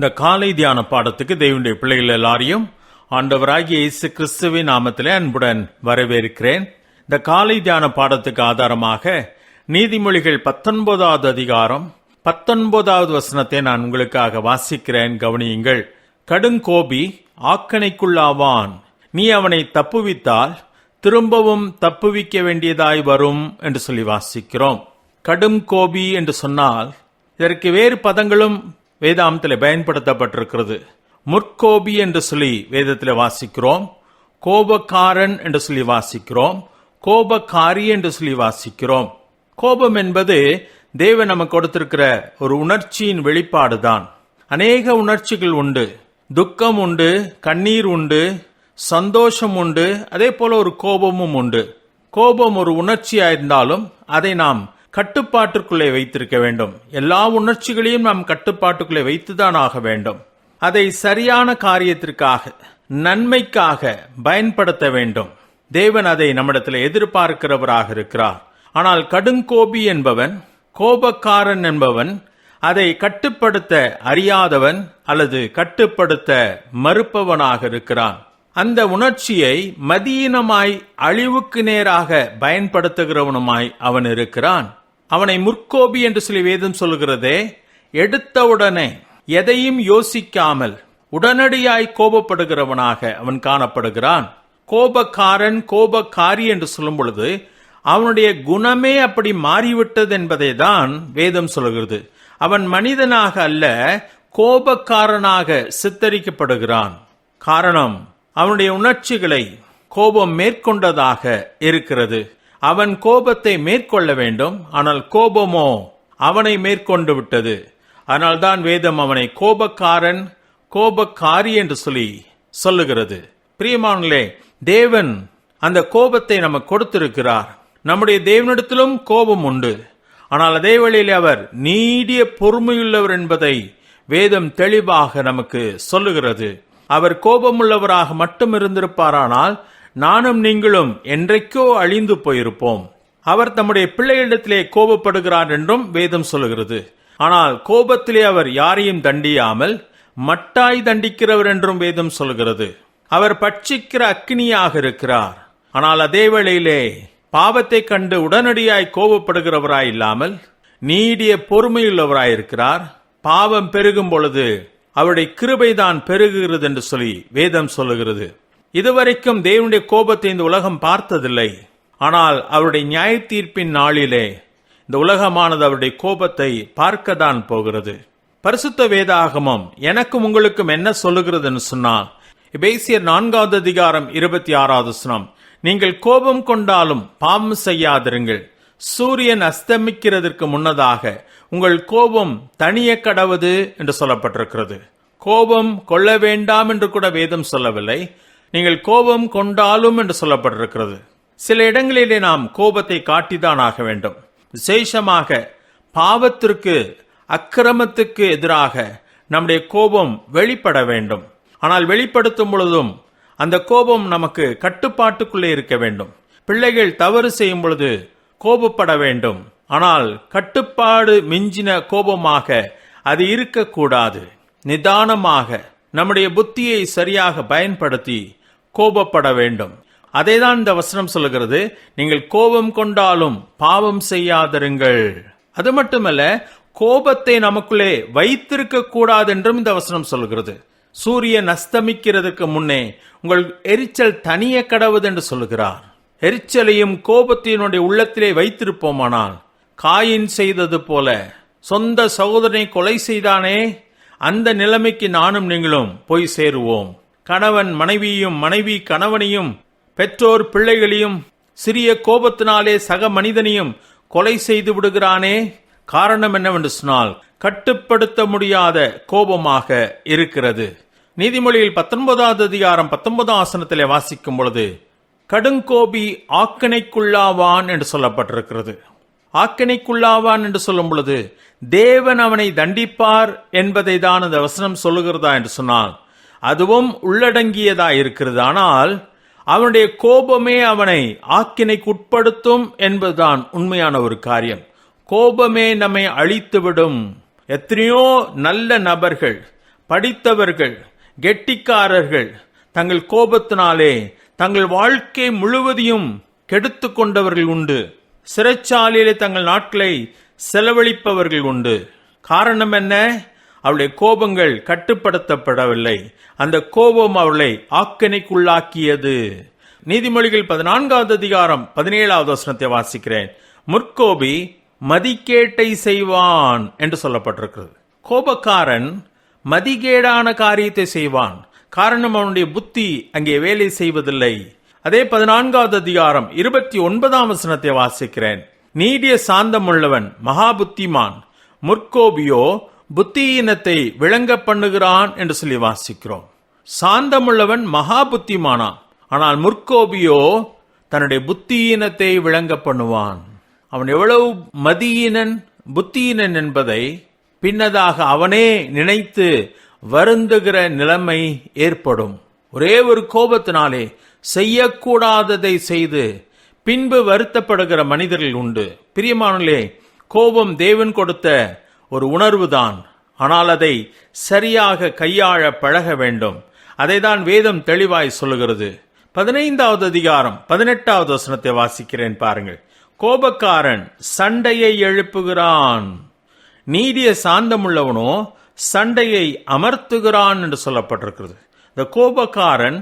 இந்த காலை தியான பாடத்துக்கு தேவனுடைய பிள்ளைகள் எல்லாரையும் ஆண்டவராகிய இயேசு கிறிஸ்துவின் நாமத்திலே அன்புடன் வரவேற்கிறேன். இந்த காலை தியான பாடத்துக்கு ஆதாரமாக நீதிமொழிகள் பத்தொன்பதாவது அதிகாரம் பத்தொன்பதாவது வசனத்தை நான் உங்களுக்காக வாசிக்கிறேன். கவனியுங்கள். கடுங்கோபி ஆக்கணைக்குள்ளாவான். நீ அவனை தப்புவித்தால் திரும்பவும் தப்புவிக்க வேண்டியதாய் வரும் என்று சொல்லி வாசிக்கிறோம். கடும் கோபி என்று சொன்னால் இதற்கு வேறு பதங்களும் வேதாந்தத்தில் பயன்படுத்தப்பட்டிருக்கிறது. முற்கோபி என்று சொல்லி வேதத்தில் வாசிக்கிறோம். கோபக்காரன் என்று சொல்லி வாசிக்கிறோம். கோபக்காரி என்று சொல்லி வாசிக்கிறோம். கோபம் என்பது தேவன் நமக்கு கொடுத்திருக்கிற ஒரு உணர்ச்சியின் வெளிப்பாடு தான் அநேக உணர்ச்சிகள் உண்டு. துக்கம் உண்டு கண்ணீர் உண்டு சந்தோஷம் உண்டு அதே போல ஒரு கோபமும் உண்டு. கோபம் ஒரு உணர்ச்சியா இருந்தாலும் அதை நாம் கட்டுப்பாட்டுக்குள்ளே வைத்திருக்க வேண்டும். எல்லா உணர்ச்சிகளையும் நாம் கட்டுப்பாட்டுக்குள்ளே வைத்துதான் ஆக வேண்டும். அதை சரியான காரியத்திற்காக நன்மைக்காக பயன்படுத்த வேண்டும். தேவன் அதை நம்மிடத்தில் எதிர்பார்க்கிறவராக இருக்கிறார். ஆனால் கடுங்கோபி என்பவன் கோபக்காரன் என்பவன் அதை கட்டுப்படுத்த அறியாதவன் அல்லது கட்டுப்படுத்த மறுப்பவனாக இருக்கிறான். அந்த உணர்ச்சியை மதியீனமாய் அழிவுக்கு நேராக பயன்படுத்துகிறவனுமாய் அவன் இருக்கிறான். அவனை முற்கோபி என்று சொல்லி வேதம் சொல்கிறதே எடுத்தவுடனே எதையும் யோசிக்காமல் உடனடியாய் கோபப்படுகிறவனாக அவன் காணப்படுகிறான். கோபக்காரன் கோபக்காரி என்று சொல்லும் பொழுது அவனுடைய குணமே அப்படி மாறிவிட்டது என்பதை தான் வேதம் சொல்கிறது அவன் மனிதனாக அல்ல கோபக்காரனாக சித்தரிக்கப்படுகிறான். காரணம் அவனுடைய உணர்ச்சிகளை கோபம் மேற்கொண்டதாக இருக்கிறது. அவன் கோபத்தை மேற்கொள்ள வேண்டும். ஆனால் கோபமோ அவனை மேற்கொண்டு விட்டது. அதனால்தான் வேதம் அவனை கோபக்காரன் கோபக்காரி என்று சொல்லி சொல்லுகிறது. பிரியமானங்களே தேவன் அந்த கோபத்தை நமக்கு கொடுத்திருக்கிறார். நம்முடைய தேவனிடத்திலும் கோபம் உண்டு. ஆனால் அதே வேளையில் அவர் நீடிய பொறுமையுள்ளவர் என்பதை வேதம் தெளிவாக நமக்கு சொல்லுகிறது. அவர் கோபமுள்ளவராக மட்டும் இருந்திருப்பாரானால் நானும் நீங்களும் என்றைக்கோ அழிந்து போயிருப்போம். அவர் தம்முடைய பிள்ளைகளிடத்திலே கோபப்படுகிறார் என்றும் வேதம் சொல்லுகிறது. ஆனால் கோபத்திலே அவர் யாரையும் தண்டியாமல் மட்டாய் தண்டிக்கிறவர் என்றும் வேதம் சொல்கிறது அவர் பட்சிக்கிற அக்கினியாக இருக்கிறார். ஆனால் அதே வேளையிலே பாவத்தை கண்டு உடனடியாய் கோபப்படுகிறவராய் இல்லாமல் நீடிய பொறுமையுள்ளவராய் இருக்கிறார். பாவம் பெருகும் பொழுது அவருடைய கிருபைதான் பெருகுகிறது என்று சொல்லி வேதம் சொல்லுகிறது. இதுவரைக்கும் தேவனுடைய கோபத்தை இந்த உலகம் பார்த்ததில்லை. ஆனால் அவருடைய நியாய தீர்ப்பின் நாளிலே இந்த உலகமானது அவருடைய கோபத்தை பார்க்கத்தான் போகிறது. பரிசுத்த வேதாகமம் எனக்கும் உங்களுக்கும் என்ன சொல்லுகிறதுன்னு சொன்னால் பேசியர் நான்காவது அதிகாரம் இருபத்தி ஆறாவது சுனம் நீங்கள் கோபம் கொண்டாலும் பாவம் செய்யாதிருங்கள். சூரியன் அஸ்தமிக்கிறதற்கு முன்னதாக உங்கள் கோபம் தனிய கடவுது என்று சொல்லப்பட்டிருக்கிறது. கோபம் கொள்ள வேண்டாம் என்று கூட வேதம் சொல்லவில்லை. நீங்கள் கோபம் கொண்டாலும் என்று சொல்லப்பட்டிருக்கிறது. சில இடங்களிலே நாம் கோபத்தை காட்டிதான் ஆக வேண்டும். விசேஷமாக பாவத்திற்கு அக்கிரமத்துக்கு எதிராக நம்முடைய கோபம் வெளிப்பட வேண்டும். ஆனால் வெளிப்படுத்தும் பொழுதும் அந்த கோபம் நமக்கு கட்டுப்பாட்டுக்குள்ளே இருக்க வேண்டும். பிள்ளைகள் தவறு செய்யும் பொழுது கோபப்பட வேண்டும். ஆனால் கட்டுப்பாடு மிஞ்சின கோபமாக அது இருக்கக்கூடாது. நிதானமாக நம்முடைய புத்தியை சரியாக பயன்படுத்தி கோபப்பட வேண்டும். அதேதான் இந்த வசனம் சொல்லுகிறது. நீங்கள் கோபம் கொண்டாலும் பாவம் செய்யாதிருங்கள். அது மட்டுமல்ல கோபத்தை நமக்குள்ளே வைத்திருக்க கூடாது என்றும் இந்த வசனம் சொல்கிறது சூரியன் அஸ்தமிக்கிறதுக்கு முன்னே உங்கள் எரிச்சல் தனிய கடவுது என்று சொல்லுகிறார். எரிச்சலையும் கோபத்தினுடைய உள்ளத்திலே வைத்திருப்போமானால் காயின் செய்தது போல சொந்த சகோதரனை கொலை செய்தானே அந்த நிலைமைக்கு நானும் நீங்களும் போய் சேருவோம். கணவன் மனைவியும் மனைவி கணவனையும் பெற்றோர் பிள்ளைகளையும் சிறிய கோபத்தினாலே சக மனிதனையும் கொலை செய்து விடுகிறானே. காரணம் என்னவென்று சொன்னால் கட்டுப்படுத்த முடியாத கோபமாக இருக்கிறது. நீதிமொழியில் பத்தொன்பதாவது அதிகாரம் பத்தொன்பதாம் ஆசனத்திலே வாசிக்கும் பொழுது கடுங்கோபி ஆக்கணைக்குள்ளாவான் என்று சொல்லப்பட்டிருக்கிறது. ஆக்கணைக்குள்ளாவான் என்று சொல்லும் பொழுது தேவன் அவனை தண்டிப்பார் என்பதை தான் அந்த வசனம் சொல்லுகிறதா என்று சொன்னால் அதுவும் உள்ளடங்கியதாக இருக்கிறது ஆனால் அவனுடைய கோபமே அவனை ஆக்கினைக்கு உட்படுத்தும் என்பதுதான் உண்மையான ஒரு காரியம். கோபமே நம்மை அழித்துவிடும். எத்தனையோ நல்ல நபர்கள் படித்தவர்கள் கெட்டிக்காரர்கள் தங்கள் கோபத்தினாலே தங்கள் வாழ்க்கை முழுவதையும் கெடுத்து கொண்டவர்கள் உண்டு. சிறைச்சாலையிலே தங்கள் நாட்களை செலவழிப்பவர்கள் உண்டு. காரணம் என்ன? அவளுடைய கோபங்கள் கட்டுப்படுத்தப்படவில்லை. அந்த கோபம் அவளை ஆக்கணைக்குள்ளாக்கியது நீதிமொழிகள் பதினான்காவது அதிகாரம் பதினேழாவது வசனத்தை வாசிக்கிறேன். முற்கோபி மதிக்கேட்டை செய்வான் என்று சொல்லப்பட்டிருக்கிறது. கோபக்காரன் மதிகேடான காரியத்தை செய்வான். காரணம் அவனுடைய புத்தி அங்கே வேலை செய்வதில்லை. அதே பதினான்காவது அதிகாரம் இருபத்தி ஒன்பதாம் வசனத்தை வாசிக்கிறேன். நீடிய சாந்தமுள்ளவன் மகா புத்திமான் முற்கோபியோ புத்தியினத்தை விளங்க பண்ணுகிறான் என்று சொல்லி வாசிக்கிறோம். சாந்தமுள்ளவன் மகா புத்திமானான் ஆனால் முற்கோபியோ தன்னுடைய புத்தியினத்தை விளங்க பண்ணுவான். அவன் எவ்வளவு மதியினன் புத்தியினன் என்பதை பின்னதாக அவனே நினைத்து வருந்துகிற நிலைமை ஏற்படும். ஒரே ஒரு கோபத்தினாலே செய்யக்கூடாததை செய்து பின்பு வருத்தப்படுகிற மனிதர்கள் உண்டு. பிரியமானலே கோபம் தேவன் கொடுத்த ஒரு உணர்வுதான். ஆனால் அதை சரியாக கையாள பழக வேண்டும். அதைதான் வேதம் தெளிவாய் சொல்லுகிறது. பதினைந்தாவது அதிகாரம் பதினெட்டாவது வசனத்தை வாசிக்கிறேன் பாருங்கள். கோபக்காரன் சண்டையை எழுப்புகிறான். நீடிய சாந்தமுள்ளவனோ சண்டையை அமர்த்துகிறான் என்று சொல்லப்பட்டிருக்கிறது. இந்த கோபக்காரன்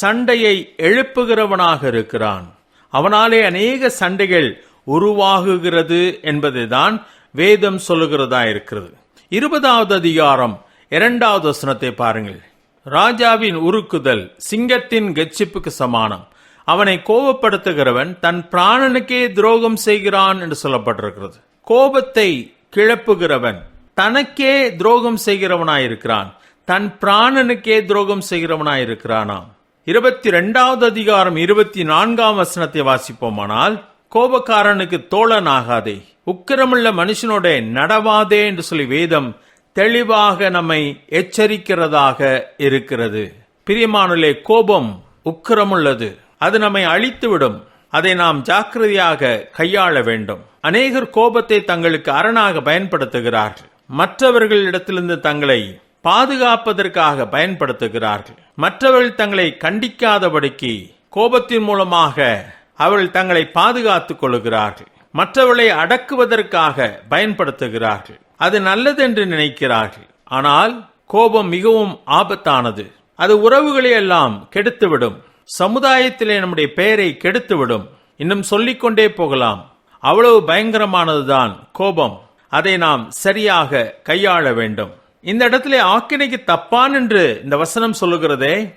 சண்டையை எழுப்புகிறவனாக இருக்கிறான். அவனாலே அநேக சண்டைகள் உருவாகுகிறது என்பதுதான் வேதம் சொல்லுகிறதா இருக்கிறது. இருபதாவது அதிகாரம் இரண்டாவது வசனத்தை பாருங்கள். ராஜாவின் உருக்குதல் சிங்கத்தின் கச்சிப்புக்கு சமானம். அவனை கோபப்படுத்துகிறவன் தன் பிராணனுக்கே துரோகம் செய்கிறான் என்று சொல்லப்பட்டிருக்கிறது. கோபத்தை கிளப்புகிறவன் தனக்கே துரோகம் செய்கிறவனாயிருக்கிறான். தன் பிராணனுக்கே துரோகம் செய்கிறவனாயிருக்கிறானாம். இருபத்தி ரெண்டாவது அதிகாரம் இருபத்தி நான்காம் வசனத்தை வாசிப்போமானால் கோபக்காரனுக்கு தோழன் ஆகாதே உக்கிரமுள்ள மனுஷனோட நடவாதே என்று சொல்லி வேதம் தெளிவாக நம்மை எச்சரிக்கிறதாக இருக்கிறது. பிரியமானலே கோபம் உக்கிரமுள்ளது. அது நம்மை அழித்துவிடும். அதை நாம் ஜாக்கிரதையாக கையாள வேண்டும். அநேகர் கோபத்தை தங்களுக்கு அரணாக பயன்படுத்துகிறார்கள். மற்றவர்களிடத்திலிருந்து தங்களை பாதுகாப்பதற்காக பயன்படுத்துகிறார்கள். மற்றவர்கள் தங்களை கண்டிக்காதபடிக்கு கோபத்தின் மூலமாக அவர்கள் தங்களை பாதுகாத்துக் கொள்கிறார்கள் மற்றவர்களை அடக்குவதற்காக பயன்படுத்துகிறார்கள். அது நல்லது என்று நினைக்கிறார்கள். ஆனால் கோபம் மிகவும் ஆபத்தானது. அது உறவுகளை எல்லாம் கெடுத்துவிடும். சமுதாயத்திலே நம்முடைய பெயரை கெடுத்துவிடும். இன்னும் சொல்லிக்கொண்டே போகலாம். அவ்வளவு பயங்கரமானதுதான் கோபம். அதை நாம் சரியாக கையாள வேண்டும். இந்த இடத்திலே ஆக்கினைக்கு தப்பான் என்று இந்த வசனம் சொல்லுகிறதே.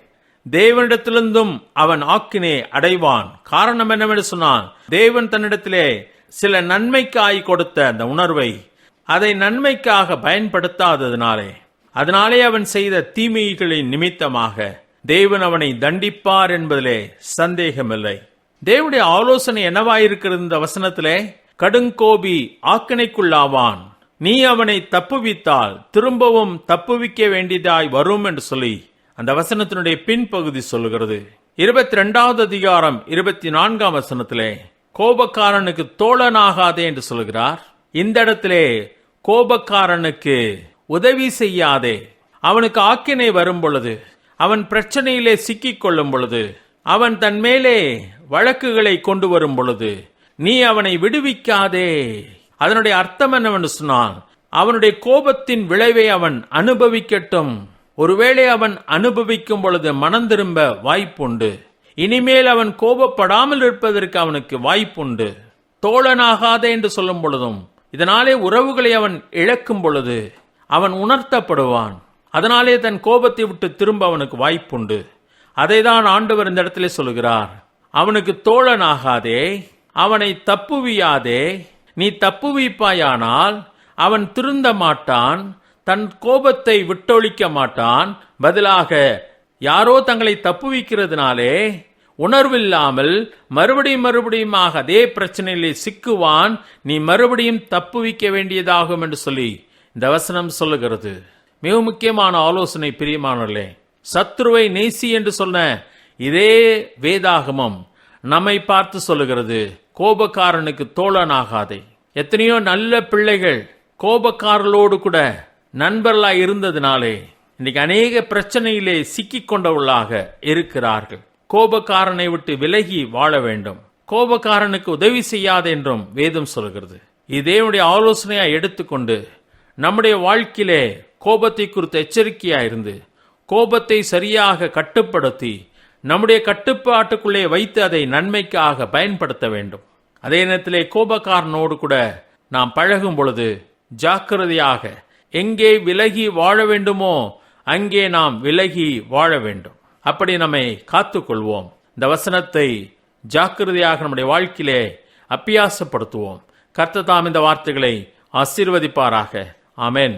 தேவனிடத்திலிருந்தும் அவன் ஆக்கினை அடைவான். காரணம் என்னவென்று சொன்னான் தேவன் தன்னிடத்திலே சில நன்மைக்காய் கொடுத்த அந்த உணர்வை அதை நன்மைக்காக பயன்படுத்தாததினாலே அதனாலே அவன் செய்த தீமைகளின் நிமித்தமாக தேவன் அவனை தண்டிப்பார் என்பதிலே சந்தேகமில்லை. தேவனுடைய ஆலோசனை என்னவாயிருக்கிறது இந்த வசனத்திலே? கடுங்கோபி ஆக்கினைக்குள்ளாவான். நீ அவனை தப்புவித்தால் திரும்பவும் தப்புவிக்க வேண்டியதாய் வரும் என்று சொல்லி அந்த வசனத்தினுடைய பின்பகுதி சொல்லுகிறது. இருபத்தி ரெண்டாவது அதிகாரம் இருபத்தி நான்காம் வசனத்திலே கோபக்காரனுக்கு தோழனாகாதே என்று சொல்கிறார் இந்த இடத்திலே கோபக்காரனுக்கு உதவி செய்யாதே. அவனுக்கு ஆக்கினை வரும் பொழுது அவன் பிரச்சனையிலே சிக்கிக் கொள்ளும் பொழுது அவன் தன் மேலே வழக்குகளை கொண்டு வரும் பொழுது நீ அவனை விடுவிக்காதே. அதனுடைய அர்த்தம் என்னவென்று சொன்னான் அவனுடைய கோபத்தின் விளைவை அவன் அனுபவிக்கட்டும். ஒருவேளை அவன் அனுபவிக்கும் பொழுது மனம் திரும்ப வாய்ப்புண்டு. இனிமேல் அவன் கோபப்படாமல் இருப்பதற்கு அவனுக்கு வாய்ப்புண்டு. தோழனாகாத என்று சொல்லும் பொழுதும் இதனாலே உறவுகளை அவன் இழக்கும் பொழுது அவன் உணர்த்தப்படுவான். அதனாலே தன் கோபத்தை விட்டு திரும்ப அவனுக்கு வாய்ப்புண்டு. அதைதான் ஆண்டவர் இந்த இடத்திலே சொல்கிறார். அவனுக்கு தோழனாகாதே அவனை தப்புவியாதே நீ தப்புவிப்பாயானால் அவன் திருந்த மாட்டான் தன் கோபத்தை விட்டொழிக்க மாட்டான். பதிலாக யாரோ தங்களை தப்புவிக்கிறதுனாலே உணர்வில்லாமல் மறுபடியும் மறுபடியுமாக அதே பிரச்சனையிலே சிக்குவான். நீ மறுபடியும் தப்புவிக்க வேண்டியதாகும் என்று சொல்லி இந்த வசனம் சொல்லுகிறது. மிக முக்கியமான ஆலோசனை பிரியமானவர்களே சத்ருவை நேசி என்று சொன்ன இதே வேதாகமம் நம்மை பார்த்து சொல்லுகிறது. கோபக்காரனுக்கு தோழனாகாதே. எத்தனையோ நல்ல பிள்ளைகள் கோபக்காரலோடு கூட நண்பர்களாக இருந்ததினாலே இன்னைக்கு அநேக பிரச்சனையிலே சிக்கிக்கொண்டவர்களாக இருக்கிறார்கள். கோபக்காரனை விட்டு விலகி வாழ வேண்டும். கோபக்காரனுக்கு உதவி செய்யாது என்றும் வேதம் சொல்கிறது. இதேனுடைய ஆலோசனையாக எடுத்துக்கொண்டு நம்முடைய வாழ்க்கையிலே கோபத்தை குறித்து எச்சரிக்கையாக இருந்து கோபத்தை சரியாக கட்டுப்படுத்தி நம்முடைய கட்டுப்பாட்டுக்குள்ளே வைத்து அதை நன்மைக்காக பயன்படுத்த வேண்டும். அதே நேரத்திலே கோபக்காரனோடு கூட நாம் பழகும் பொழுது ஜாக்கிரதையாக எங்கே விலகி வாழ வேண்டுமோ அங்கே நாம் விலகி வாழ வேண்டும். அப்படி நம்மை காத்துக்கொள்வோம். இந்த வசனத்தை ஜாக்கிரதையாக நம்முடைய வாழ்க்கையிலே அப்பியாசப்படுத்துவோம் கர்த்த தாம் இந்த வார்த்தைகளை ஆசீர்வதிப்பாராக. ஆமேன்.